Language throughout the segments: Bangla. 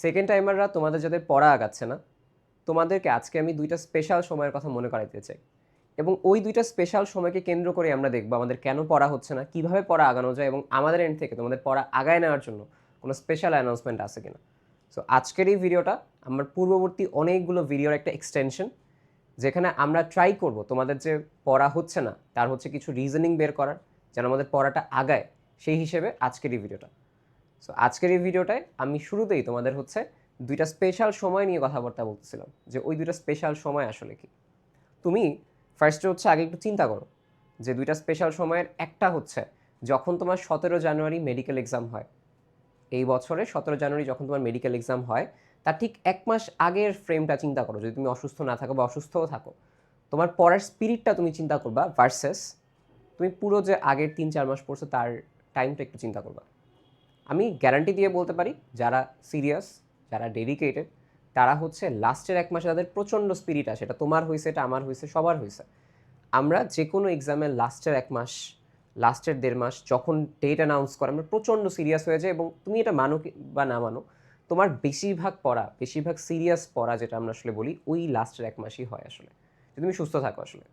সেকেন্ড টাইমাররা তোমাদের যাদের পড়া আগাচ্ছে না, তোমাদেরকে আজকে আমি দুইটা স্পেশাল সময়ের কথা মনে করাইতে চাই। এবং ওই দুইটা স্পেশাল সময়কে কেন্দ্র করে আমরা দেখব আমাদের কেন পড়া হচ্ছে না, কীভাবে পড়া আগানো যায় এবং আমাদের এন্ড থেকে তোমাদের পড়া আগায় নেওয়ার জন্য কোনো স্পেশাল অ্যানাউন্সমেন্ট আছে কিনা। সো আজকের এই ভিডিওটা আমার পূর্ববর্তী অনেকগুলো ভিডিওর একটা এক্সটেনশন যেখানে আমরা ট্রাই করব তোমাদের যে পড়া হচ্ছে না, তার হচ্ছে কিছু রিজনিং বের করার, যেন আমাদের পড়াটা আগায়। সেই হিসেবে আজকের এই ভিডিওটা সো আজকের এই ভিডিওটায় আমি শুরুতেই তোমাদের হচ্ছে দুইটা স্পেশাল সময় নিয়ে কথাবার্তা বলতেছিলাম যে ওই দুইটা স্পেশাল সময় আসলে কি। তুমি ফার্স্টে হচ্ছে আগে একটু চিন্তা করো যে দুইটা স্পেশাল সময়ের একটা হচ্ছে যখন তোমার সতেরো জানুয়ারি মেডিকেল এক্সাম হয়। এই বছরে সতেরো জানুয়ারি যখন তোমার মেডিকেল এক্সাম হয়, তার ঠিক এক মাস আগের ফ্রেমটা চিন্তা করো। যদি তুমি অসুস্থ না থাকো বা অসুস্থও থাকো, তোমার পড়ার স্পিরিটটা তুমি চিন্তা করবা ভার্সেস তুমি পুরো যে আগের তিন চার মাস পড়ছো তার টাইমটা একটু চিন্তা করবা। আমি গ্যারান্টি দিয়ে বলতে পারি, যারা সিরিয়াস যারা ডেডিকেটেড তারা হচ্ছে লাস্টের এক মাসে তাদের প্রচণ্ড স্পিরিট আসে। এটা তোমার হয়েছে এটা আমার হয়েছে সবার হয়েছে আমরা যে কোনো এক্সামের লাস্টের এক মাস লাস্টের দেড় মাস, যখন ডেট অ্যানাউন্স করে, আমরা প্রচণ্ড সিরিয়াস হয়ে যায় এবং তুমি এটা মানো বা না মানো, তোমার বেশিরভাগ পড়া, বেশিরভাগ সিরিয়াস পড়া যেটা আমরা আসলে বলি, ওই লাস্টের এক মাসই হয় আসলে। যে তুমি সুস্থ থাকো আসলে।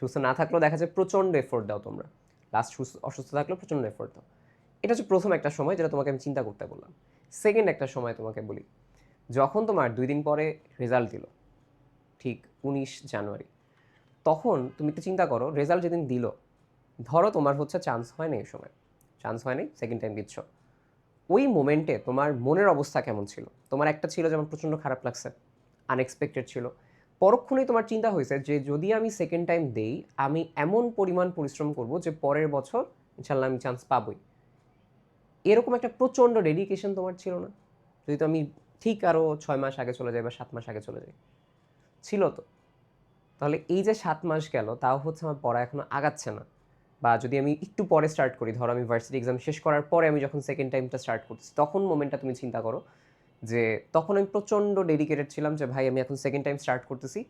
সুস্থ না থাকলেও দেখা যায় প্রচণ্ড এফোর্ট দাও তোমরা। লাস্ট সুস্থ, অসুস্থ থাকলেও প্রচণ্ড এফোর্ট দাও। এটা হচ্ছে প্রথম একটা সময় যেটা তোমাকে আমি চিন্তা করতে বললাম। সেকেন্ড একটা সময় তোমাকে বলি। যখন তোমার দুই দিন পরে রেজাল্ট দিল, ঠিক উনিশ জানুয়ারি, তখন তুমি একটু চিন্তা করো রেজাল্ট যেদিন দিল, ধরো তোমার হচ্ছে চান্স হয় না এই সময়। চান্স হয় নাই সেকেন্ড টাইম দিচ্ছ। ওই মোমেন্টে তোমার মনের অবস্থা কেমন ছিল? তোমার একটা ছিল যেমন প্রচণ্ড খারাপ লাগছে আনএক্সপেক্টেড ছিল। পরক্ষণেই তোমার চিন্তা হয়েছে যে যদি আমি সেকেন্ড টাইম দেই, আমি এমন পরিমাণ পরিশ্রম করব যে পরের বছর ইনশাল্লাহ আমি চান্স পাবই। এরকম একটা প্রচণ্ড ডেডিকেশন তোমার ছিল না? যদি তো আমি ঠিক আরও ছয় মাস আগে চলে যাই বা সাত মাস আগে চলে যাই। ছিল তো। তাহলে এই যে সাত মাস গেল, তাও হচ্ছে আমার পড়া এখনও আগাচ্ছে না। বা যদি আমি একটু পরে স্টার্ট করি, ধরো আমি ভার্সিটি এক্সাম শেষ করার পরে আমি যখন সেকেন্ড টাইমটা স্টার্ট করছি তখন মোমেন্টটা তুমি চিন্তা করো যে তখন আমি প্রচণ্ড ডেডিকেটেড ছিলাম যে ভাই আমি এখন সেকেন্ড টাইম স্টার্ট করতেছি,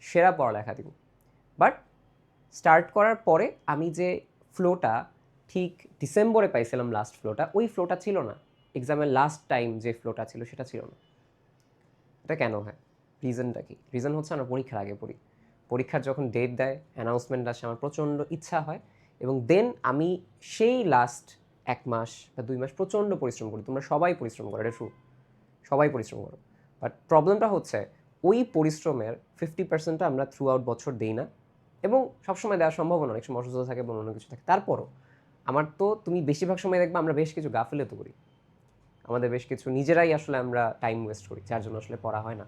সেরা পড়ালেখা দিব। বাট স্টার্ট করার পরে আমি যে ফ্লোটা ঠিক ডিসেম্বরে পাইছিলাম লাস্ট ফ্লোটা ওই ফ্লোটা ছিল না। এক্সামের লাস্ট টাইম যে ফ্লোটা ছিল, সেটা ছিল না। এটা কেন হয়? রিজনটা কি? রিজন হচ্ছে আমরা পরীক্ষার আগে পড়ি। পরীক্ষার যখন ডেট দেয় অ্যানাউন্সমেন্ট আসে, আমার প্রচণ্ড ইচ্ছা হয় এবং দেন আমি সেই লাস্ট এক মাস বা দুই মাস প্রচণ্ড পরিশ্রম করি। তোমরা সবাই পরিশ্রম করো, এটা ট্রু সবাই পরিশ্রম করো। বাট প্রবলেমটা হচ্ছে, ওই পরিশ্রমের ফিফটি পার্সেন্টটা আমরা থ্রু আউট বছর দিই না এবং সবসময় দেওয়া সম্ভব না অনেক সময় অসুস্থ থাকে বা অন্য কিছু থাকে। তারপরও আমার তো তুমি বেশিরভাগ সময় দেখবে আমরা বেশ কিছু গাফিলতি করি। আমাদের বেশ কিছু নিজেরাই আসলে আমরা টাইম ওয়েস্ট করি, যার জন্য আসলে পড়া হয় না।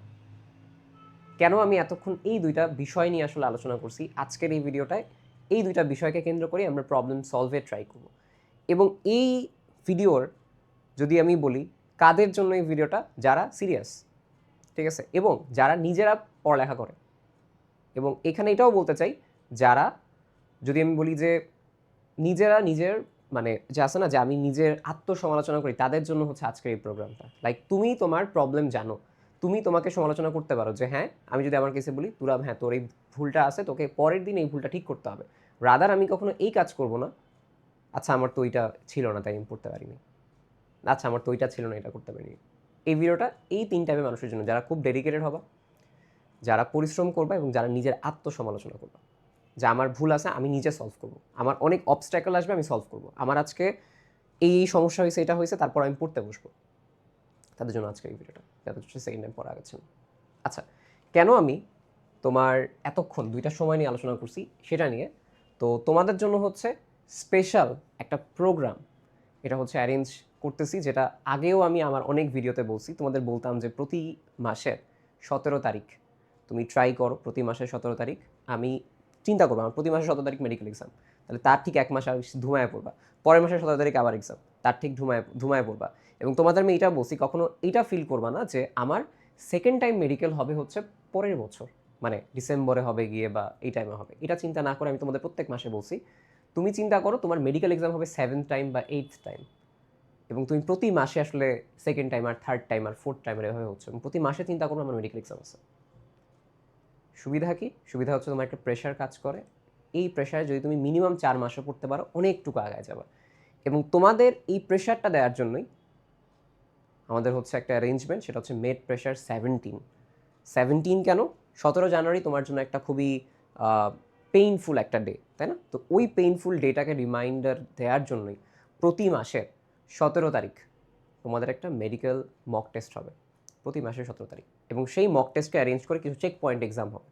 কেন আমি এতক্ষণ এই দুইটা বিষয় নিয়ে আসলে আলোচনা করছি? আজকের এই ভিডিওটায় এই দুইটা বিষয়কে কেন্দ্র করে আমরা প্রবলেম সলভে ট্রাই করব। এবং এই ভিডিওর যদি আমি বলি, কাদের জন্য এই ভিডিওটা? যারা সিরিয়াস ঠিক আছে? এবং যারা নিজেরা পড়ালেখা করে। এবং এখানে এটাও বলতে চাই, যারা যদি আমি বলি যে নিজেরা নিজের মানে যে আছে না যে আমি নিজের আত্মসমালোচনা করি, তাদের জন্য হচ্ছে আজকের এই প্রোগ্রামটা। লাইক তুমি তোমার প্রবলেম জানো। তুমি তোমাকে সমালোচনা করতে পারো যে হ্যাঁ আমি যদি আমার কেসে বলি তোরা হ্যাঁ তোর এই ভুলটা আছে, তোকে পরের দিন এই ভুলটা ঠিক করতে হবে। রাদার আমি কখনো এই কাজ করব না। আচ্ছা আমার তো ওইটা ছিল না, তাই আমি পড়তে পারিনি। আচ্ছা আমার তো ওইটা ছিল না, এটা করতে পারিনি। এই ভিডিওটা এই তিন টাইপের মানুষের জন্য, যারা খুব ডেডিকেটেড হবা, যারা পরিশ্রম করবা এবং যারা নিজের আত্মসমালোচনা করবা। যে আমার ভুল আছে, আমি নিজে সলভ করব। আমার অনেক অবস্ট্যাকল আসবে, আমি সলভ করব। আমার আজকে এই সমস্যা হয়েছে, এটা হয়েছে, তারপর আমি পড়তে বসবো। তাদের জন্য আজকে এই ভিডিওটা। যাদের সেকেন্ড টাইম পড়া গেছেন আচ্ছা কেন আমি তোমার এতক্ষণ দুইটা সময় নিয়ে আলোচনা করছি সেটা নিয়ে? তো তোমাদের জন্য হচ্ছে স্পেশাল একটা প্রোগ্রাম এটা হচ্ছে অ্যারেঞ্জ করতেছি, যেটা আগেও আমি আমার অনেক ভিডিওতে বলছি। তোমাদের বলতাম যে প্রতি মাসের সতেরো তারিখ, তুমি ট্রাই করো প্রতি মাসের সতেরো তারিখ। আমি চিন্তা করব, আমার প্রতি মাসে সতেরো তারিখ মেডিকেল এক্সাম তাহলে তার ঠিক এক মাস আর ধুমায় পড়বা। পরের মাসের সতেরো তারিখ আবার এক্সাম তার ঠিক ধুমায় ধুমায় পড়বা। এবং তোমাদের আমি এটা বলছি, কখনো এটা ফিল করবা না যে আমার সেকেন্ড টাইম মেডিকেল হবে হচ্ছে পরের বছর মানে ডিসেম্বরে হবে গিয়ে বা এই টাইমে হবে। এটা চিন্তা না করে আমি তোমাদের প্রত্যেক মাসে বলছি, তুমি চিন্তা করো তোমার মেডিকেল এক্সাম হবে সেভেন্থ টাইম বা এইথ টাইম এবং তুমি প্রতি মাসে আসলে সেকেন্ড টাইম আর থার্ড টাইম আর ফোর্থ টাইমের এভাবে হচ্ছে। প্রতি মাসে চিন্তা করো আমার মেডিকেল এক্সাম আছে। সুবিধা কি? সুবিধা হচ্ছে তোমার একটা প্রেশার কাজ করে। এই প্রেশারে যদি তুমি মিনিমাম চার মাসও পড়তে পারো, অনেকটুকু আগায় যাবে। এবং তোমাদের এই প্রেশারটা দেওয়ার জন্যই আমাদের হচ্ছে একটা অ্যারেঞ্জমেন্ট সেটা হচ্ছে মেড প্রেশার সেভেন্টিন সেভেন্টিন কেন? সতেরো জানুয়ারি তোমার জন্য একটা খুবই পেইনফুল একটা ডে তাই না? তো ওই পেইনফুল ডেটাকে রিমাইন্ডার দেওয়ার জন্যই প্রতি মাসের সতেরো তারিখ তোমাদের একটা মেডিকেল মক টেস্ট হবে। প্রতি মাসের সতেরো তারিখ। এবং সেই মক টেস্টকে অ্যারেঞ্জ করে কিছু চেক পয়েন্ট এক্সাম হবে।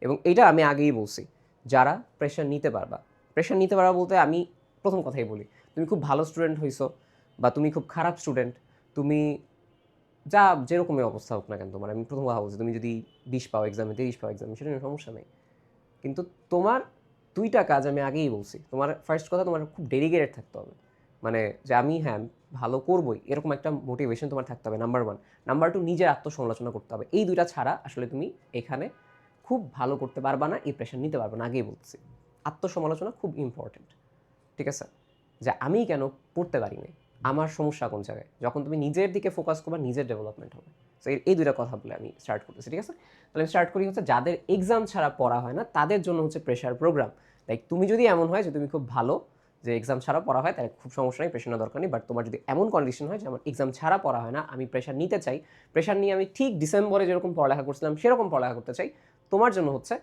এবং এটা আমি আগেই বলছি, যারা প্রেশার নিতে পারবা। প্রেশার নিতে পারবা বলতে আমি প্রথম কথাই বলি, তুমি খুব ভালো স্টুডেন্ট হইছো বা তুমি খুব খারাপ স্টুডেন্ট তুমি যা যেরকমই অবস্থা হোক না কেন তোমার, আমি প্রথম কথা বলছি, তুমি যদি বিশ পাও এক্সামে তিরিশ পাও এক্সামে সেটা নিয়ে সমস্যা নেই। কিন্তু তোমার দুইটা কাজ আমি আগেই বলছি, তোমার ফার্স্ট কথা তোমার খুব ডেডিকেটেড থাকতে হবে। মানে যে আমি হ্যাঁ ভালো করবই, এরকম একটা মোটিভেশন তোমার থাকতে হবে নাম্বার ওয়ান নাম্বার টু নিজের আত্মসমালোচনা করতে হবে। এই দুইটা ছাড়া আসলে তুমি এখানে খুব ভালো করতে পারবা না, এই প্রেশার নিতে পারবে না, আগেই বলছি। আত্মসমালোচনা খুব ইম্পর্টেন্ট ঠিক আছে? যে আমি কেন পড়তে পারি নাই? আমার সমস্যা কোন জায়গায়? যখন তুমি নিজের দিকে ফোকাস করবা, নিজের ডেভেলপমেন্ট হবে। তো এই দুইটা কথা বলে আমি স্টার্ট করতেছি, ঠিক আছে? তাহলে আমি স্টার্ট করি হচ্ছে যাদের এক্সাম ছাড়া পড়া হয় না, তাদের জন্য হচ্ছে প্রেশার প্রোগ্রাম লাইক তুমি যদি এমন হয় যে তুমি খুব ভালো যে এক্সাম ছাড়া পড়া হয়, তাহলে খুব সমস্যা নেই প্রেশার নেওয়া দরকার নেই। বাট তোমার যদি এমন কন্ডিশন হয় যে আমার এক্সাম ছাড়া পড়া হয় না, আমি প্রেশার নিতে চাই প্রেশার নিয়ে আমি ঠিক ডিসেম্বরে যেরকম পড়ালেখা করছিলাম, সেরকম পড়ালেখা করতে চাই, তোমার জন্য হচ্ছে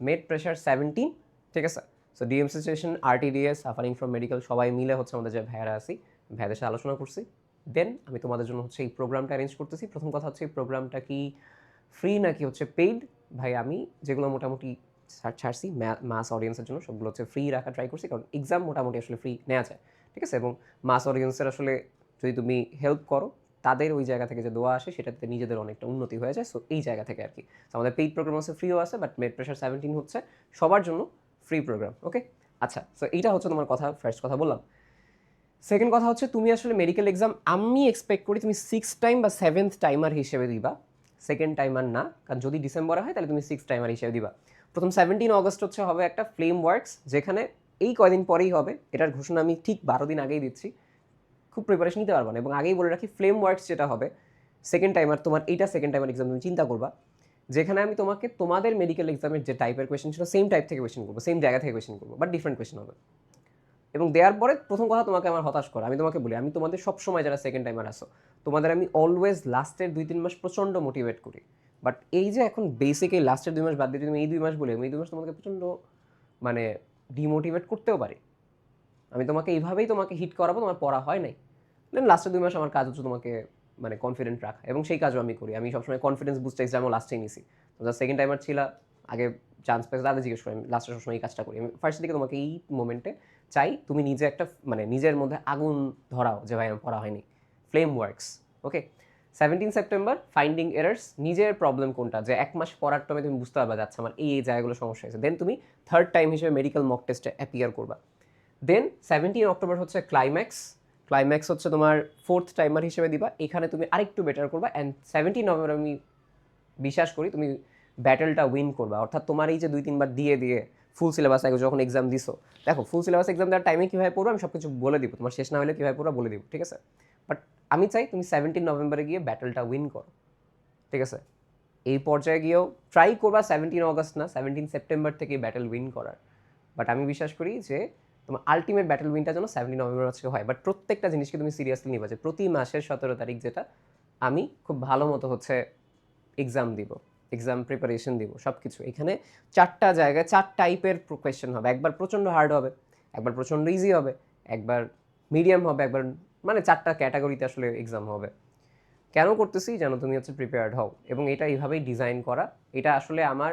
মেড প্রেশার সেভেন্টিন ঠিক আছে? So DM situation RTDS suffering from medical সবাই মিলে হচ্ছে আমাদের যে ভাইয়ারা আছি ভাইয়াদের সাথে আলোচনা করছি। দেন আমি তোমাদের জন্য হচ্ছে এই প্রোগ্রামটা অ্যারেঞ্জ করতেছি। প্রথম কথা হচ্ছে এই প্রোগ্রামটা কি ফ্রি নাকি হচ্ছে পেইড ভাই, আমি যেগুলো মোটামুটি ছাড়ছি মাস অডিয়েন্সের জন্য সবগুলো হচ্ছে ফ্রি রাখা ট্রাই করছি, কারণ এক্সাম মোটামুটি আসলে ফ্রি নেওয়া যায়, ঠিক আছে? এবং মাস অডিয়েন্সের আসলে যদি তুমি হেল্প করো, তাদের ওই জায়গা থেকে যে দোয়া আসে, সেটাতে নিজেদের অনেকটা উন্নতি হয়ে যায় সো এই জায়গা থেকে আর কি। আমাদের পেইড প্রোগ্রাম আছে ফ্রিও আছে বাট মেড প্রেশার সেভেন্টিন হচ্ছে সবার জন্য ফ্রি প্রোগ্রাম ওকে আচ্ছা সো এইটা হচ্ছে তোমার কথা ফার্স্ট কথা বললাম। সেকেন্ড কথা হচ্ছে, তুমি আসলে মেডিকেল এক্সাম আমি এক্সপেক্ট করি তুমি সিক্স টাইম বা সেভেন্থ টাইমার হিসেবে দিবা সেকেন্ড টাইমার না, কারণ যদি ডিসেম্বরে হয়, তাহলে তুমি সিক্স টাইমার হিসেবে দিবা। প্রথম সেভেন্টিন অগস্ট হচ্ছে হবে একটা ফ্লেম ওয়ার্কস যেখানে এই কয়দিন পরেই হবে, এটার ঘোষণা আমি ঠিক বারো দিন আগেই দিচ্ছি। খুব প্রিপারেশন নিতে পারবা না, এবং আগেই বলে রাখি ফ্লেম ওয়ার্কস যেটা হবে সেকেন্ড টাইমার তোমার এইটা সেকেন্ড টাইমার এক্সাম তুমি চিন্তা করবা, যেখানে আমি তোমাকে তোমাদের মেডিকেল এক্সামের যে টাইপের কোয়েশ্চেন ছিল সেম টাইপ থেকে কোয়েশ্চেন করব সেম জায়গা থেকে কোয়েশ্চেন করব বাট ডিফারেন্ট কোয়েশ্চেন হবে। এবং দেওয়ার পরে প্রথম কথা তোমাকে আমার হতাশ করা, আমি তোমাকে বলি, আমি তোমাদের সবসময় যারা সেকেন্ড টাইমার আসো তোমাদের আমি অলওয়েজ লাস্টের দুই তিন মাস প্রচণ্ড মোটিভেট করি। বাট এই যে এখন বেসিক লাস্টের দুই মাস বাদ দিয়ে তুমি এই দুই মাস বলি এই দুই মাস তোমাকে প্রচণ্ড মানে ডিমোটিভেট করতেও পারি। আমি তোমাকে এইভাবেই তোমাকে হিট করাবো, তোমার পড়া হয় নাই। দেন লাস্টের দুই মাস আমার কাজ হচ্ছে তোমাকে মানে কনফিডেন্ট রাখা। এবং সেই কাজও আমি করি। আমি সবসময় কনফিডেন্স বুস্ট এক্সামও লাস্টেই নিছি। তোমরা সেকেন্ড টাইমার ছিল, আগে চান্স পেয়েছে, তাদের জিজ্ঞেস করি, আমি সবসময় এই কাজটা করি। আমি ফার্স্ট দিকে তোমাকে এই মোমেন্টে চাই, তুমি নিজে একটা মানে নিজের মধ্যে আগুন ধরাও যে ভাই আমার পড়া হয়নি। Flame works okay seventeen September finding errors নিজের প্রবলেম কোনটা? যে এক মাস পড়ার টাইমে তুমি বুঝতে পারবা যাচ্ছে আমার এই এই জায়গাগুলো সমস্যা হয়েছে। দেন তুমি থার্ড টাইম হিসেবে মেডিকেল মক টেস্টে অ্যাপিয়ার করবা। দেন সেভেন্টিন অক্টোবর হচ্ছে ক্লাইম্যাক্স ক্লাইম্যাক্স হচ্ছে তোমার ফোর্থ টাইমার হিসেবে দিবা। এখানে তুমি আরেকটু বেটার করবা অ্যান্ড সেভেন্টিন নভেম্বর আমি বিশ্বাস করি তুমি ব্যাটেলটা উইন করবা। অর্থাৎ তোমার এই যে দুই, তিনবার দিয়ে দিয়ে ফুল সিলেবাস আগে যখন এক্সাম দিছো, দেখো ফুল সিলেবাস এক্সাম দেওয়ার টাইমে কীভাবে পড়ব আমি সব কিছু বলে দিব। তোমার শেষ না হলে কীভাবে পড়বা বলে দিব, ঠিক আছে? বাট আমি চাই তুমি সেভেন্টিন নভেম্বরে গিয়ে ব্যাটেলটা উইন করো। ঠিক আছে? এই পর্যায়ে গিয়েও ট্রাই করবা সেভেন্টিন অগস্ট না সেভেন্টিন সেপ্টেম্বর থেকে ব্যাটেল উইন করার। বাট আমি বিশ্বাস করি যে, তোমার আলটিমেট ব্যাটেল উইনটা যেন সেভেন্টিন নভেম্বর মাসে হয়। বাট প্রত্যেকটা জিনিসকে তুমি সিরিয়াসলি নিবা যে প্রতি মাসের সতেরো তারিখ যেটা আমি খুব ভালো মতো হচ্ছে এক্সাম দিব এক্সাম প্রিপারেশন দিব সব কিছু এখানে চারটা জায়গায়, চার টাইপের কোয়েশ্চেন হবে। একবার প্রচণ্ড হার্ড হবে, একবার প্রচণ্ড ইজি হবে, একবার মিডিয়াম হবে, একবার মানে চারটা ক্যাটাগরিতে আসলে এক্সাম হবে। কেন করতেছি? যেন তুমি হচ্ছে প্রিপেয়ার্ড হও। এবং এটা এইভাবেই ডিজাইন করা। এটা আসলে আমার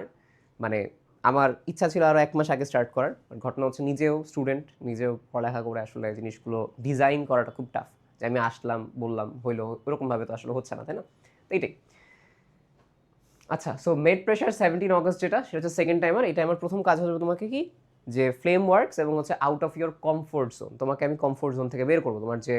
মানে আমার ইচ্ছা ছিল আরও এক মাস আগে স্টার্ট করার। ঘটনা হচ্ছে নিজেও স্টুডেন্ট নিজেও পড়ালেখা করে আসলে জিনিসগুলো ডিজাইন করাটা খুব টাফ যে আমি আসলাম, বললাম, হইল, ওরকমভাবে তো আসলে হচ্ছে না, তাই না? তো এইটাই আচ্ছা so med pressure seventeen August যেটা, সেটা হচ্ছে সেকেন্ড টাইমার এটা আমার প্রথম কাজ হবে তোমাকে কি? যে ফ্লেম ওয়ার্কস এবং হচ্ছে out of your comfort zone তোমাকে আমি কমফোর্ট জোন থেকে বের করব। তোমার যে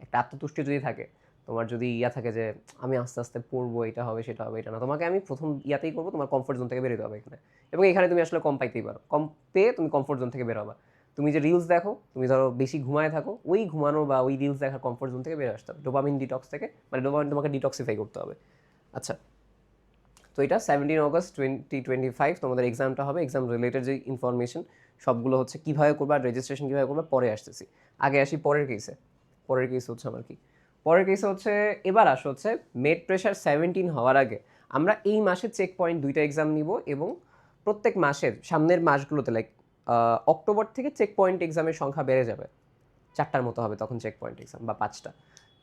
একটা আত্মতুষ্টি যদি থাকে, তোমার যদি ইয়া থাকে যে আমি আস্তে আস্তে পড়ব, এটা হবে, সেটা হবে, এটা না, তোমাকে আমি প্রথম ইয়াতেই করব, তোমার কমফোর্ট জোন থেকে বেরোতে হবে এখানে। এবং এখানে তুমি আসলে কম পাইতেই পারো। কম পেয়ে তুমি কমফোর্ট জোন থেকে বেরোবা তুমি যে রিলস দেখো, তুমি ধরো বেশি ঘুমায় থাকো, ওই ঘুমানো বা ওই রিলস দেখার কমফোর্ট জোন থেকে বেরো আসতে হবে। ডোপামিন ডিটক্স থেকে মানে ডোপামিন তোমাকে ডিটক্সিফাই করতে হবে। আচ্ছা তো এটা seventeen August twenty twenty five তোমাদের এক্সামটা হবে এক্সাম রিলেটেড যে ইনফরমেশন সবগুলো হচ্ছে কীভাবে করবা রেজিস্ট্রেশন কীভাবে করবা পরে আসতেছি। আগে আসি পরের কেসে পরের কেস হচ্ছে আমার কি? পরের কেসে হচ্ছে, এবার আসো হচ্ছে মেড প্রেশার সেভেন্টিন হওয়ার আগে আমরা এই মাসে চেক পয়েন্ট দুইটা এক্সাম নিব এবং প্রত্যেক মাসের সামনের মাসগুলোতে লাইক অক্টোবর থেকে চেক পয়েন্ট এক্সামের সংখ্যা বেড়ে যাবে। চারটার মতো হবে তখন চেক পয়েন্ট এক্সাম বা পাঁচটা।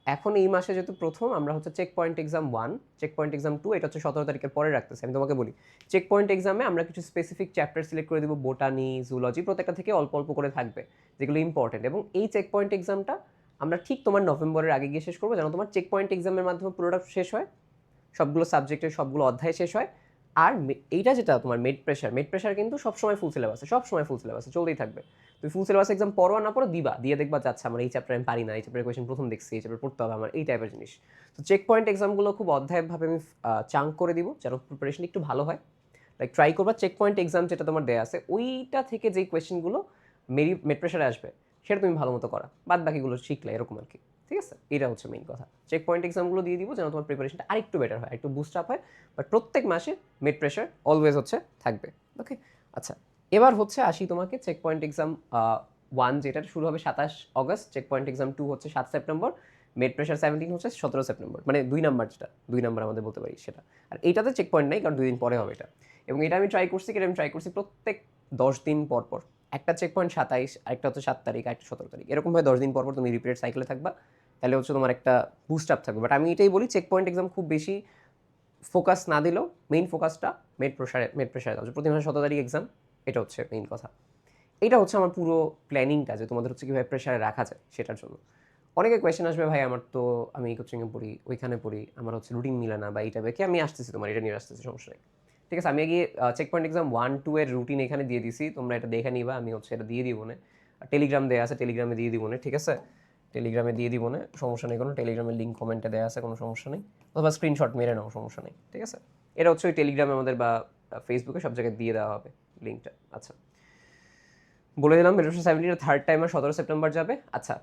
এখন এই মাসে যেহেতু প্রথম, আমরা হচ্ছে check point exam one check point exam two এটা হচ্ছে সতেরো তারিখের পরে রাখতেছি, আমি তোমাকে বলি। চেক পয়েন্ট এক্সামে আমরা কিছু স্পেসিফিক চ্যাপ্টার সিলেক্ট করে দেবো বোটানি জুলজি প্রত্যেকটা থেকে অল্প অল্প করে থাকবে, যেগুলো ইম্পর্টেন্ট এবং এই চেক পয়েন্ট এক্সামটা আমরা ঠিক তোমার নভেম্বরের আগে গিয়ে শেষ করব, যেন তোমার চেক পয়েন্ট এক্সামের মাধ্যমে পুরোটা শেষ হয়, সবগুলো সাবজেক্টের সবগুলো অধ্যায় শেষ হয় আর এইটা যেটা তোমার মেড প্রেশার মেড প্রেশার কিন্তু সবসময় ফুল সিলেবাসে সব সময় ফুল সিলেবাসে চলতেই থাকবে। তুমি ফুল সিলেবাস এক্সাম পড়ো না পড়ো দিবা, দিয়ে দেখবা যাচ্ছে আমার এই চ্যাপ্টার আমি পারি না, এই চ্যাপ্টারের কোয়েশন প্রথম দেখছি, এই চ্যাপ্টার পড়তে হবে আমার, এই টাইপের জিনিস। তো চেক পয়েন্ট এক্সামগুলো খুব অধ্যায়ভাবে আমি চাঙ্ক করে দিব, যেন প্রিপারেশন একটু ভালো হয়। লাইক ট্রাই করবা চেক পয়েন্ট এক্সাম যেটা তোমার দেয়া আছে, ওইটা থেকে যেই কোয়েশনগুলো মেরি মেড প্রেশারে আসবে, সেটা তুমি ভালো মতো করা বাদ বাকিগুলো শিখলে, এরকম আর কি। ঠিক আছে? এটা হচ্ছে মেইন কথা। চেক পয়েন্ট এক্সামগুলো দিয়ে দিব যেন তোমার প্রিপারেশনটা আরেকটু বেটার হয়, একটু বুস্ট আপ হয়। বাট প্রত্যেক মাসে মেড প্রেশার অলওয়েজ হচ্ছে, থাকবে। ওকে আচ্ছা এবার হচ্ছে আসি তোমাকে চেক পয়েন্ট এক্সাম ওয়ান যেটা শুরু হবে সাতাশ August check point exam two হচ্ছে সাত সেপ্টেম্বর মেড প্রেশার সেভেন্টিন হচ্ছে সতেরো সেপ্টেম্বর। মানে দুই নাম্বার যেটা, দুই নাম্বার আমাদের বলতে পারি সেটা। আর এইটাতে চেক পয়েন্ট নেই, কারণ দুই দিন পরে হবে এটা। এবং এটা আমি ট্রাই করছি, এটা আমি ট্রাই করছি প্রত্যেক দশ দিন পর পর। একটা চেক পয়েন্ট সাতাইশ, আরেকটা হচ্ছে সাত তারিখ একটা সতেরো তারিখ। এরকমভাবে দশ দিন পর পর তুমি রিপিটেড সাইকেলে থাকবা। তাহলে হচ্ছে তোমার একটা বুস্ট আপ থাকবে। বাট আমি এটাই বলি চেক পয়েন্ট এক্সাম খুব বেশি ফোকাস না দিলেও মেইন ফোকাসটা মেড প্রেশারে মেড প্রেশারে দাও প্রতি মাসে সতেরো তারিখ এক্সাম এটা হচ্ছে মেইন কথা। এটা হচ্ছে আমার পুরো প্ল্যানিংটা যে তোমাদের হচ্ছে কীভাবে প্রেশারে রাখা যায় সেটার জন্য। অনেকে কোয়েশ্চেন আসবে, ভাই, আমার তো আমি কোচিংয়ে পড়ি, ওইখানে পড়ি, আমার হচ্ছে রুটিন মিলে না বা এইটা বেঁকে আমি আসতেছি তোমার, এটা নিয়ে আসতেছি, সমস্যা নেই। ঠিক আছে, আমি গিয়ে check point exam one two এর রুটিন এখানে দিয়ে দিছি, তোমরা এটা দেখে নিবা, আমি হচ্ছে এটা দিয়ে দিব না। টেলিগ্রাম দেওয়া আছে টেলিগ্রামে দিয়ে দিব না, ঠিক আছে? টেলিগ্রামে দিয়ে দিব না, সমস্যা নেই কোনো টেলিগ্রামের লিঙ্ক কমেন্টে দেওয়া আছে, কোনো সমস্যা নেই। অথবা স্ক্রিনশট মেরে নাও, সমস্যা নেই, ঠিক আছে? এটা হচ্ছে ওই টেলিগ্রামে আমাদের বা ফেসবুকে সব জায়গায় দিয়ে দেওয়া হবে লিঙ্কটা আচ্ছা। বলে দিলাম মেট্রো সেভেন্টির থার্ড টাইমার সতেরো সেপ্টেম্বর যাবে। আচ্ছা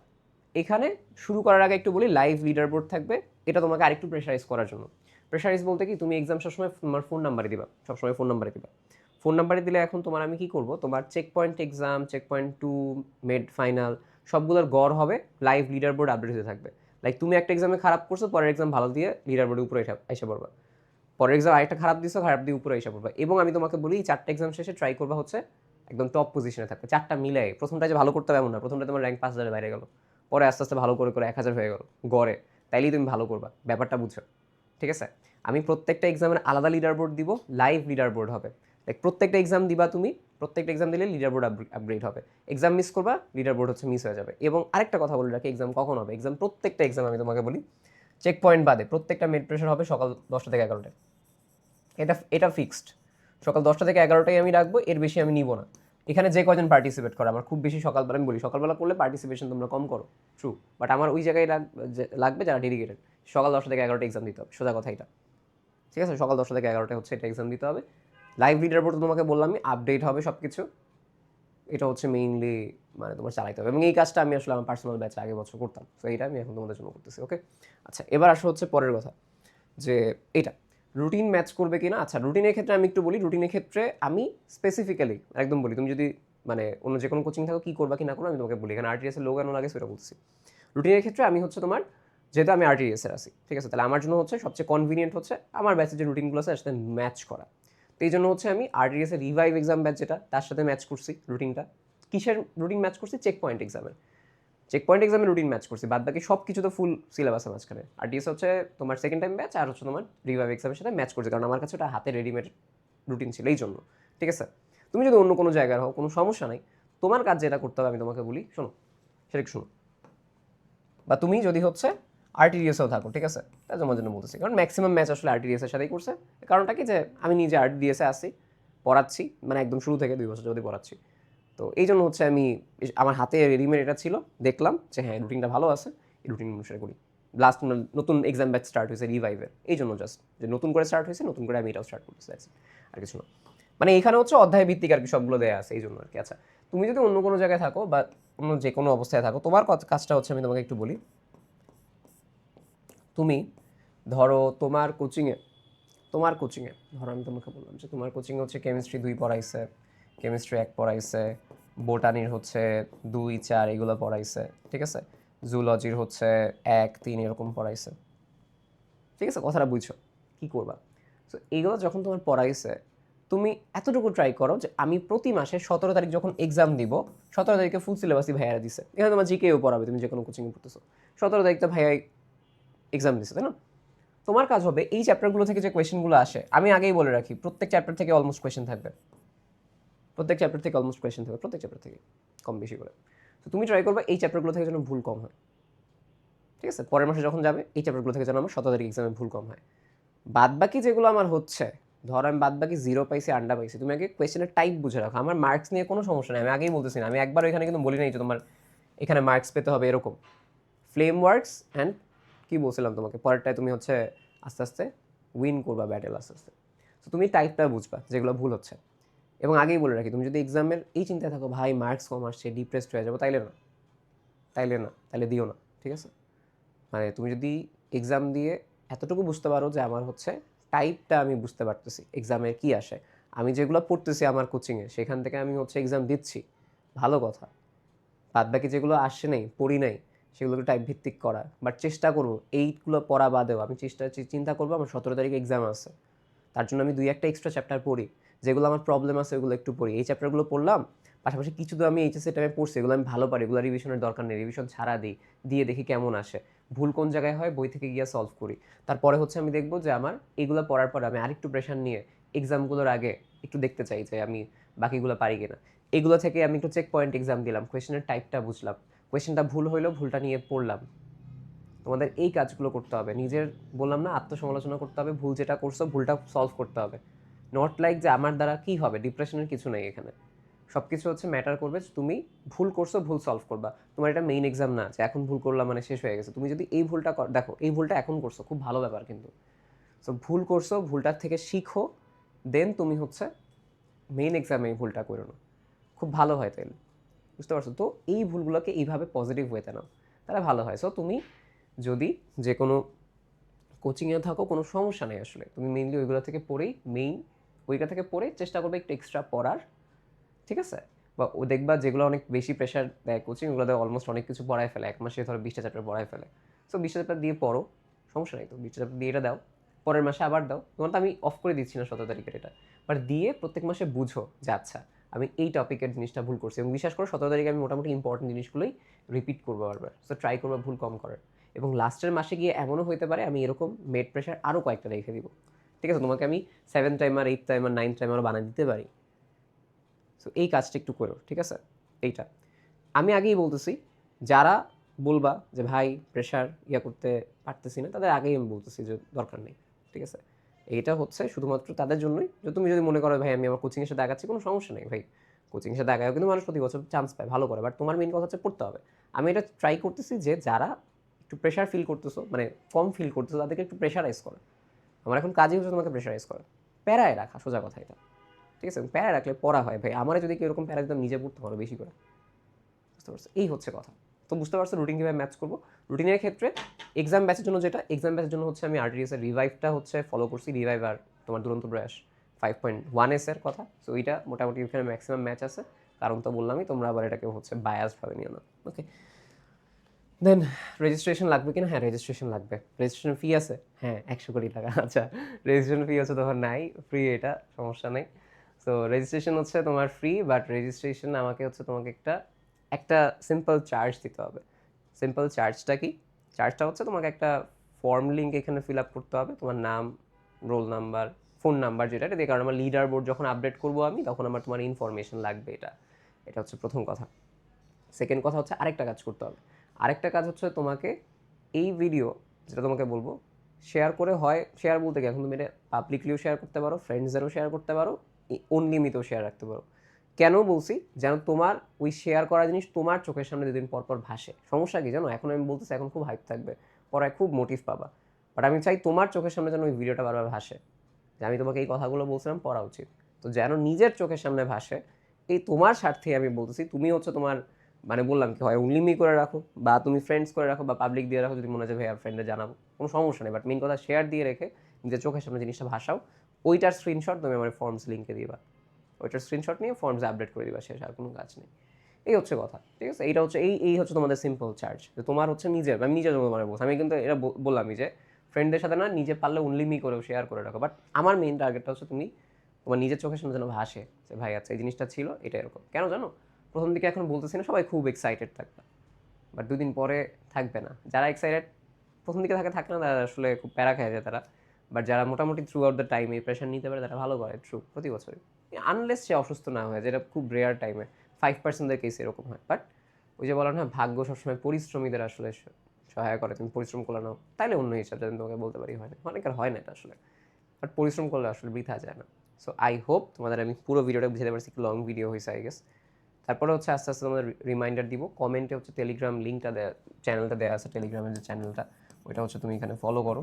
এখানে শুরু করার আগে একটু বলি লাইভ লিডার বোর্ড থাকবে, এটা তোমাকে আরেকটু প্রেশারাইজ করার জন্য। প্রেশারাইজ বলতে কি, তুমি এক্সাম সবসময় তোমার ফোন নাম্বারে দিবা, সবসময় ফোন নাম্বারে দিবা। ফোন নাম্বারে দিলে এখন তোমার আমি কি করব, তোমার check point exam check point two med final সবগুলোর গড় হবে লাইভ লিডার বোর্ড আপডেট হতে থাকবে। লাইক তুমি একটা এক্সামে খারাপ করছ, পরের এক্সাম ভালো দিয়ে লিডার বোর্ডের উপরে এসে পড়বা। পরের এক্সাম আরেকটা খারাপ দিছো, খারাপ দিয়ে উপরে এসে পড়বা। এবং আমি তোমাকে বলি চারটা এক্সাম শেষে ট্রাই করবা হচ্ছে একদম টপ পজিশনে থাকবে চারটা মিলে প্রথমটা যে ভালো করতে হবে এমন না, প্রথমটা তোমার র্যাঙ্ক পাঁচ হাজারের বাইরে গেল। পরে আস্তে আস্তে ভালো করে করে এক হাজার হয়ে গেল, গড়ে। তাইলেই তুমি ভালো করবা, ব্যাপারটা বুঝছ। ঠিক আছে? আমি প্রত্যেকটা এক্সামের আলাদা লিডার বোর্ড দিব লাইভ লিডার বোর্ড হবে। লাইক প্রত্যেকটা এক্সাম দিবা তুমি, প্রত্যেকটা এক্সাম দিলে লিডার বোর্ড আপগ্রেড হবে। এক্সাম মিস করবা লিডার বোর্ড হচ্ছে মিস হয়ে যাবে। এবং আরেকটা কথা বলে রাখি এক্সাম কখন হবে? এক্সাম প্রত্যেকটা এক্সাম আমি তোমাকে বলি চেক পয়েন্ট বাদে। প্রত্যেকটা মেড প্রেশার হবে সকাল দশটা থেকে এগারোটায়। এটা এটা ফিক্সড সকাল দশটা থেকে এগারোটায় আমি রাখব, এর বেশি আমি নিব না। এখানে যে কজন পার্টিসিপেট করে, আমার খুব বেশি সকালবেলা আমি বলি, সকালবেলা করলে পার্টিসিপেশন তোমরা কম করো। ট্রু বাট আমার ওই জায়গায় লাগ- লাগবে যারা ডেডিকেটেড সকাল দশটা থেকে এগারোটা এক্সাম দিতে হবে। সোজা কথা এটা। ঠিক আছে? সকাল দশটা থেকে এগারোটা হচ্ছে এটা এক্সাম দিতে হবে। লাইভ লিডার বোর্ড তোমাকে বললাম আপডেট হবে সব কিছু এটা হচ্ছে মেইনলি মানে তোমার চালাইতে হবে। এবং এই কাজটা আমি আসলে আমার পার্সোনাল ব্যাচে আগে বছর করতাম। তো এটা আমি এখন তোমাদের জন্য করতেছি ওকে আচ্ছা এবার আসা হচ্ছে পরের কথা। যে এটা রুটিন ম্যাচ করবে কিনা? আচ্ছা রুটিনের ক্ষেত্রে আমি একটু বলি রুটিনের ক্ষেত্রে আমি স্পেসিফিক্যালি একদম বলি, তুমি যদি মানে অন্য যে কোনো কোচিং থাকো, কী করবা কি না করো আমি তোমাকে বলি। এখানে আরটিএস এর লোক কেন লাগে সেটা বলছি রুটিনের ক্ষেত্রে আমি হচ্ছে তোমার যেহেতু আমি আরটিএস এর আছি, ঠিক আছে? তাহলে আমার জন্য হচ্ছে সবচেয়ে কনভিনিয়েন্ট হচ্ছে আমার ব্যাচের যে রুটিনগুলো আছে সাথে ম্যাচ করা। তো এই জন্য হচ্ছে আমি আরটিএস এর রিভাইভ এক্সাম ব্যাচ যেটা, তার সাথে ম্যাচ করছি রুটিনটা কিসের রুটিন ম্যাচ করছি? চেক পয়েন্ট এক্সামের চেক পয়েন্ট এক্সামে রুটিন ম্যাচ করছি বাদ বাকি সব কিছু তো ফুল সিলেবাসে মাঝখানে আর ডিএস হচ্ছে তোমার সেকেন্ড টাইম ব্যাচ আর হচ্ছে তোমার রিভাইভ এক্সামের সাথে ম্যাচ করছে, কারণ আমার কাছে ওটা হাতে রেডিমেড রুটিন ছিল, এই জন্য। ঠিক আছে? তুমি যদি অন্য কোনো জায়গায় হও, কোনো সমস্যা নাই, তোমার কাজ যেটা করতে হবে, আমি তোমাকে বলি, শোনো, সেটা শোনো। বা তুমি যদি হচ্ছে আরটিডিএসেও থাকো ঠিক আছে? তাই তোমার জন্য বলতেছি। কারণ ম্যাক্সিমাম ম্যাচ আসলে আরটিডিএস এর সাথেই করছে। কারণটা কি যে, আমি নিজে আরটিডিএসে আসি, পড়াচ্ছি মানে একদম শুরু থেকে দুই বছর যদি পড়াচ্ছি। তো এই জন্য হচ্ছে আমি আমার হাতে রেডিমেড এটা ছিল, দেখলাম যে হ্যাঁ রুটিনটা ভালো আছে, এই রুটিন অনুসারে করি। লাস্ট নতুন এক্সাম ব্যাচ স্টার্ট হয়েছে রিভাইভের এই জন্য জাস্ট যে নতুন করে স্টার্ট হয়েছে, নতুন করে আমি এটাও স্টার্ট that's it। আর কিছু না। মানে এখানে হচ্ছে অধ্যায় ভিত্তিক আর কি সবগুলো দেওয়া আছে, এই জন্য আর কি। আচ্ছা তুমি যদি অন্য কোনো জায়গায় থাকো বা অন্য যে কোনো অবস্থায় থাকো, তোমার কাজটা হচ্ছে আমি তোমাকে একটু বলি। তুমি ধরো তোমার কোচিংয়ে তোমার কোচিংয়ে ধরো আমি তোমাকে বললাম যে তোমার কোচিংয়ে হচ্ছে কেমিস্ট্রি দুই পড়াইছে কেমিস্ট্রি এক পড়াইছে বোটানির হচ্ছে দুই, চার এগুলো পড়াইছে, ঠিক আছে? জুলজির হচ্ছে এক, তিন এরকম পড়াইছে। ঠিক আছে? কথাটা বুঝছ? কী করবা? তো এগুলো যখন তোমার পড়াইছে, তুমি এতটুকু ট্রাই করো যে আমি প্রতি মাসে সতেরো তারিখ যখন এক্সাম দিব, সতেরো তারিখে ফুল সিলেবাসই ভাইয়ারা দিছে। এখানে তোমার জিকেও পড়াবে তুমি যে কোনো কোচিংয়ে পড়তেছো। সতেরো তারিখটা ভাইয়া এক্সাম দিছে, তাই না? তোমার কাজ হবে এই চ্যাপ্টারগুলো থেকে যে কোয়েশনগুলো আসে, আমি আগেই বলে রাখি, প্রত্যেক চ্যাপ্টার থেকে অলমোস্ট কোয়েশন থাকবে। প্রত্যেক চ্যাপ্টার থেকে অলমোস্ট কোয়েশন থাকবে, প্রত্যেক চ্যাপ্টার থেকে, কম বেশি করে। তো তুমি ট্রাই করবে এই চ্যাপ্টারগুলো থেকে যেন ভুল কম হয়। ঠিক আছে? পরের মাসে যখন যাবে, এই চ্যাপ্টারগুলো থেকে যেন আমার সতেরো তারিখ এক্সামে ভুল কম হয়। বাদ বাকি যেগুলো আমার হচ্ছে, ধরো আমি বাদ বাকি জিরো পাইছি আন্ডা পাইছি, তুমি আগে কোয়েশ্চেনের টাইপ বুঝে রাখো। আমার মার্কস নিয়ে কোনো সমস্যা নেই, আমি আগেই বলতেছি না। আমি একবার এখানে কিন্তু বলি নাই যে তোমার এখানে মার্কস পেতে হবে, এরকম। ফ্লেম ওয়ার্কস অ্যান্ড কী বলছিলাম তোমাকে? পরেরটায় তুমি হচ্ছে আস্তে আস্তে উইন করবা ব্যাটেল আস্তে আস্তে। তো তুমি টাইপটা বুঝবা যেগুলো ভুল হচ্ছে। এবং আগেই বলে রাখি, তুমি যদি এক্সামের এই চিন্তায় থাকো, ভাই মার্কস কম আসছে ডিপ্রেসড হয়ে যাব, তাইলে না। তাইলে না, তাইলে দিও না, ঠিক আছে? মানে তুমি যদি এক্সাম দিয়ে এতটুকু বুঝতে পারো যে আমার হচ্ছে টাইপটা আমি বুঝতে পারতেছি এক্সামে কি আসে। আমি যেগুলো পড়তেছি আমার কোচিংয়ে সেখান থেকে আমি হচ্ছে এক্সাম দিচ্ছি। ভালো কথা। বাদ বাকি যেগুলো আসে নেই, পড়ি নাই সেগুলোকে টাইপ ভিত্তিক করা। বাট চেষ্টা করব, এইগুলো পড়া বাদেও আমি চেষ্টা চিন্তা করব, আমার সতেরো তারিখে এক্সাম আছে। তার জন্য আমি দুই একটা এক্সট্রা চ্যাপ্টার পড়ি। যেগুলো আমার প্রবলেম আছে, ওগুলো একটু পড়ি। এই চ্যাপ্টারগুলো পড়লাম, পাশাপাশি কিছু তো আমি এইচএসএ টাইমে পড়ছি, এগুলো আমি ভালো পারি, এগুলো রিভিশনের দরকার নেই। রিভিশন ছাড়া দিই, দিয়ে দেখি কেমন আসে। ভুল কোন জায়গায় হয়, বই থেকে গিয়ে সলভ করি। তারপরে হচ্ছে আমি দেখব যে আমার এগুলো পড়ার পর আমি আরেকটু প্রেশার নিয়ে এক্সামগুলোর আগে একটু দেখতে চাই যে আমি বাকিগুলো পারি কিনা। এগুলো থেকে আমি একটু চেক পয়েন্ট এক্সাম দিলাম কোয়েশনের টাইপটা বুঝলাম। কোয়েশনটা ভুল হইল, ভুলটা নিয়ে পড়লাম। তোমাদের এই কাজগুলো করতে হবে। নিজের, বললাম না, আত্মসমালোচনা করতে হবে, ভুল যেটা করছ, ভুলটা সলভ করতে হবে। নট লাইক যে আমার দ্বারা কি হবে? ডিপ্রেশনের কিছু নেই এখানে। সব কিছু হচ্ছে ম্যাটার করবে তুমি ভুল করছ, ভুল সলভ করবা। তোমার এটা মেইন এক্সাম না, যে এখন ভুল করলাম মানে শেষ হয়ে গেছে। তুমি যদি এই ভুলটা দেখো, এই ভুলটা এখন করছ, খুব ভালো ব্যাপার কিন্তু। সো ভুল করছ ভুলটার থেকে শিখো দেন তুমি হচ্ছে মেইন এক্সামে এই ভুলটা করো না। খুব ভালো হয় তাইলে। বুঝতে পারছ? তো এই ভুলগুলোকে এইভাবে পজিটিভ ওয়েতে নাও। তাহলে ভালো হয়। সো তুমি যদি যে কোনো কোচিংয়ে থাকো, কোনো সমস্যা নেই আসলে। তুমি মেইনলি ওইগুলো থেকে পড়েই মেইন ওইগুলো থেকে পড়ে চেষ্টা করবে একটু এক্সট্রা পড়ার। ঠিক আছে? বা ও দেখবা যেগুলো অনেক বেশি প্রেশার দেয় কোচিং ওগুলোতে অলমোস্ট অনেক কিছু পড়ায় ফেলে। এক মাসে ধরো বিশটা চ্যাপ্টার পড়ায় ফেলে। সো বিশটা চ্যাপ্টার দিয়ে পড়ো। সমস্যা নেই তো। বিশটা চ্যাপ্টার দিয়ে এটা দাও। পরের মাসে আবার দাও। তোমার তো আমি অফ করে দিচ্ছি না সতেরো তারিখের এটা। বাট দিয়ে প্রত্যেক মাসে বুঝো যে আচ্ছা আমি এই টপিকের জিনিসটা ভুল করছি এবং বিশ্বাস করো, সতেরো তারিখে আমি মোটামুটি ইম্পর্টেন্ট জিনিসগুলোই রিপিট করব বারবার। সো ট্রাই করব ভুল কম করার। এবং লাস্টের মাসে গিয়ে এমনও হতে পারে, আমি এরকম মেড প্রেশার আরও কয়েকটা রেখে দিব। ঠিক আছে, তোমাকে আমি seven timer eight timer nine timer বানিয়ে দিতে পারি। সো এই কাজটা একটু করো, ঠিক আছে? এইটা। আমি আগেই বলতেছি, যারা বলবা যে, ভাই প্রেশার ইয়া করতে পারতেছি না, তাদের আগেই আমি বলতেছি যে, দরকার নেই। ঠিক আছে? এইটা হচ্ছে শুধুমাত্র তাদের জন্যই। যে তুমি যদি মনে করো, ভাই, আমি আমার কোচিংয়ের সাথে আগাচ্ছি কোনো সমস্যা নেই, ভাই। কোচিংয়ের সাথে আগাও কিন্তু মানুষ প্রতি বছর চান্স পায়, ভালো করে। বাট তোমার মেন কথা হচ্ছে পড়তে হবে। আমি এটা ট্রাই করতেছি যে যারা একটু প্রেশার ফিল করতেছো মানে কম ফিল করতেছো, তাদেরকে একটু প্রেশারাইজ করো। আমার এখন কাজই হচ্ছে তোমাকে প্রেশারাইজ করা। প্যারায় রাখা, সোজা কথা এটা। ঠিক আছে? প্যারা রাখলে পড়া হয়, ভাই। আমার যদি কেউ এরকম প্যারা দিতাম নিজে পড়তে পারো বেশি করে। বুঝতে পারছ? এই হচ্ছে কথা। তো বুঝতে পারছ রুটিন কীভাবে ম্যাচ করব? রুটিনের ক্ষেত্রে এক্সাম ব্যাচের জন্য যেটা এক্সাম ব্যাচের জন্য হচ্ছে আমি আরটিএস এর রিভাইভটা হচ্ছে ফলো করছি রিভাইভ আর তোমার দুরন্ত প্রয়াস ফাইভ পয়েন্ট ওয়ান এস এর কথা। সো ওইটা মোটামুটি এখানে ম্যাক্সিমাম ম্যাচ আছে। কারণ তো বললামই, তোমরা আবার এটাকে হচ্ছে বায়াসভাবে নিও না। ওকে দেন রেজিস্ট্রেশন লাগবে কিনা? হ্যাঁ রেজিস্ট্রেশন লাগবে। রেজিস্ট্রেশন ফি আছে? হ্যাঁ একশো কোটি টাকা। আচ্ছা রেজিস্ট্রেশন ফি হচ্ছে তোমার নাই ফ্রি এটা, সমস্যা নেই। সো রেজিস্ট্রেশন হচ্ছে তোমার ফ্রি বাট রেজিস্ট্রেশন আমাকে হচ্ছে তোমাকে একটা একটা সিম্পল চার্জ দিতে হবে। সিম্পল চার্জটা কি? চার্জটা হচ্ছে তোমাকে একটা ফর্ম লিঙ্ক এখানে ফিল আপ করতে হবে। তোমার নাম রোল নাম্বার ফোন নাম্বার যেটা এটা দিয়ে, কারণ আমার লিডার বোর্ড যখন আপডেট করব আমি, তখন আমার তোমার ইনফরমেশন লাগবে এটা। এটা হচ্ছে প্রথম কথা। সেকেন্ড কথা হচ্ছে আরেকটা কাজ করতে হবে। আরেকটা কাজ হচ্ছে তোমাকে এই ভিডিও যেটা তোমাকে বলব শেয়ার করে হয় শেয়ার বলতে কি? এখন তুমি এটা পাবলিকলিও শেয়ার করতে পারো ফ্রেন্ডসদেরও শেয়ার করতে পারো অনলিমিতেও শেয়ার রাখতে পারো। কেন বলছি? যেন তোমার ওই শেয়ার করা জিনিস তোমার চোখের সামনে দুদিন পর পর ভাসে। সমস্যা কি জানো? এখন আমি বলতেছি, এখন খুব হাইপ থাকবে। পরে খুব মোটিভ পাবা। বাট আমি চাই তোমার চোখের সামনে যেন ওই ভিডিওটা বারবার ভাসে। যে আমি তোমাকে এই কথাগুলো বলছিলাম, পড়া উচিত। তো যেন নিজের চোখের সামনে ভাসে, এই তোমার স্বার্থে আমি বলতেছি, তুমি হচ্ছে তোমার মানে বললাম কি হয় উনলিমি করে রাখো, বা তুমি ফ্রেন্ডস করে রাখো, বা পাবলিক দিয়ে রাখো, যদি মনে হয় ভাই, আর ফ্রেন্ডে জানাব কোনো সমস্যা নেই বাট মেন কথা শেয়ার দিয়ে রেখে, নিজের চোখের সামনে জিনিসটা ভাসাও। ওইটার স্ক্রিনশট তুমি আমার ফর্মস লিঙ্কে দিবা ওইটার স্ক্রিনশট নিয়ে ফর্মসে আপডেট করে দিবা, শেষ, আর কোনো কাজ নেই। এই হচ্ছে কথা, ঠিক আছে? এইটা হচ্ছে, এই এই হচ্ছে তোমাদের সিম্পল চার্জ যে তোমার হচ্ছে নিজের, আমি নিজের জন্য তোমার বলছি আমি কিন্তু এটা বল- বললামই যে ফ্রেন্ডদের সাথে না নিজে পারলে অনলি মি করেও শেয়ার করে রাখো বাট আমার মেইন টার্গেটটা হচ্ছে তুমি তোমার নিজের চোখের সামনে যেন ভাসে, যে ভাই আচ্ছা এই জিনিসটা ছিল, এটা এরকম। কেন জানো? প্রথম দিকে এখন বলতেছি না, সবাই খুব এক্সাইটেড থাকবে বাট দুদিন পরে থাকবে না। যারা এক্সাইটেড প্রথম দিকে থাকে থাকে না, তারা আসলে খুব প্যারা খেয়ে যায় তারা বাট যারা মোটামুটি থ্রু আউট দ্য টাইম এই প্রেশার নিতে পারে, তারা ভালো করে ট্রু প্রতি বছরই। আনলেস সে অসুস্থ না হয়, যেটা খুব রেয়ার টাইমে ফাইভ পার্সেন্টের কেস এরকম হয়। বাট ওই যে বলা না, ভাগ্য সবসময় পরিশ্রমীদের আসলে সহায় করে। তুমি পরিশ্রম করলে নাও। তাইলে অন্য হিসাবে আমি তোমাকে বলতে পারি, হয় না। অনেকের হয় না এটা আসলে। বাট পরিশ্রম করলে আসলে বৃথা যায় না। সো আই হোপ তোমাদের আমি পুরো ভিডিওটা বুঝতে পারছি লং ভিডিও হয়েছে আই গেস তারপরে হচ্ছে আস্তে আস্তে তোমাদের রিমাইন্ডার দিব। কমেন্টে হচ্ছে টেলিগ্রাম লিঙ্কটা দেয়া চ্যানেলটা দেওয়া আছে টেলিগ্রামের যে চ্যানেলটা ওইটা হচ্ছে তুমি এখানে ফলো করো।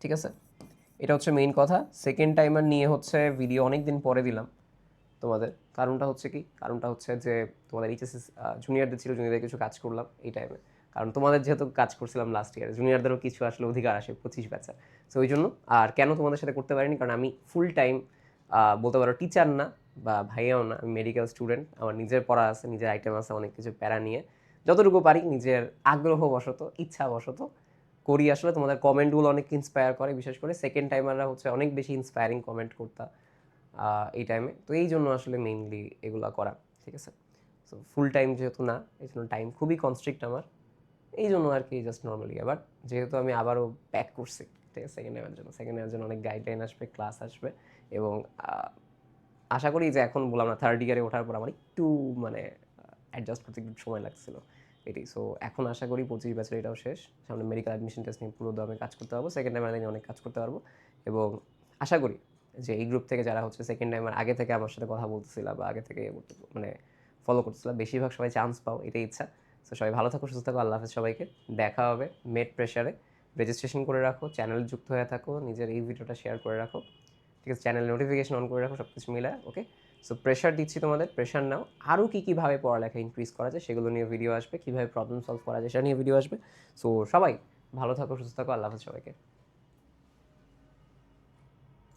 ঠিক আছে? এটা হচ্ছে মেইন কথা। সেকেন্ড টাইমার নিয়ে হচ্ছে ভিডিও অনেক দিন পরে দিলাম তোমাদের। কারণটা হচ্ছে কি? কারণটা হচ্ছে যে তোমাদের এইচএসএস জুনিয়রদের ছিল জুনিয়রদের কিছু কাজ করলাম এই টাইমে কারণ তোমাদের যেহেতু কাজ করছিলাম লাস্ট ইয়ারে জুনিয়রদেরও কিছু আসলে অধিকার আসে পঁচিশ ব্যাচা সো ওই জন্য আর কেন তোমাদের সাথে করতে পারিনি? কারণ আমি ফুল টাইম বলতে পারো টিচার না বা ভাইয়াও না, আমি মেডিকেল স্টুডেন্ট আমার নিজের পড়া আছে, নিজের আইটেম আছে, অনেক কিছু প্যারা নিয়ে। যতটুকু পারি নিজের আগ্রহবশত, ইচ্ছাবশত করি আসলে, তোমাদের কমেন্টগুলো অনেক ইন্সপায়ার করে, বিশেষ করে সেকেন্ড টাইমাররা হচ্ছে অনেক বেশি ইন্সপায়ারিং কমেন্ট করতা এই টাইমে তো এই জন্য আসলে মেইনলি এগুলো করা, ঠিক আছে? সো ফুল টাইম যেহেতু না, এই জন্য টাইম খুবই কনস্ট্রিক্ট আমার। এই জন্য আর কি জাস্ট নর্মালি বাট যেহেতু আমি আবারও ব্যাক করছি, ঠিক আছে? সেকেন্ড ইয়ারের জন্য সেকেন্ড ইয়ারের জন্য অনেক গাইডলাইন আসবে ক্লাস আসবে এবং আশা করি যে এখন বললাম না থার্ড ইয়ারে ওঠার পর আমার একটু মানে অ্যাডজাস্ট করতে একটু সময় লাগছিল। এটাই। সো এখন আশা করি পঁচিশ বছর এটাও শেষ। সামনে মেডিকেল অ্যাডমিশন টেস্ট নিয়ে পুরো দমে কাজ করতে পারব। সেকেন্ড টাইম আমি অনেক কাজ করতে পারব। এবং আশা করি যে এই গ্রুপ থেকে যারা হচ্ছে সেকেন্ড টাইমার আগে থেকে আমার সাথে কথা বলতেছিল বা আগে থেকে মানে ফলো করতেছিল, বেশিরভাগ সবাই চান্স পাও, এটাই ইচ্ছা। তো সবাই ভালো থাকো, সুস্থ থাকো, আল্লাহ হাফেজ সবাইকে। দেখা হবে মেড প্রেশারে রেজিস্ট্রেশন করে রাখো চ্যানেল যুক্ত হয়ে থাকো, নিজের এই ভিডিওটা শেয়ার করে রাখো। ঠিক আছে চ্যানেল নোটিফিকেশন অন করে রাখো সব কিছু মিলায় ওকে সো প্রেশার দিচ্ছি তোমাদের প্রেশার নাও। আরও কী কীভাবে পড়ালেখা ইনক্রিজ করা যায় সেগুলো নিয়ে ভিডিও আসবে, কীভাবে প্রবলেম সলভ করা যায় সেটা নিয়ে ভিডিও আসবে। সো সবাই ভালো থাকো, সুস্থ থাকো, আল্লাহ হাফেজ সবাইকে।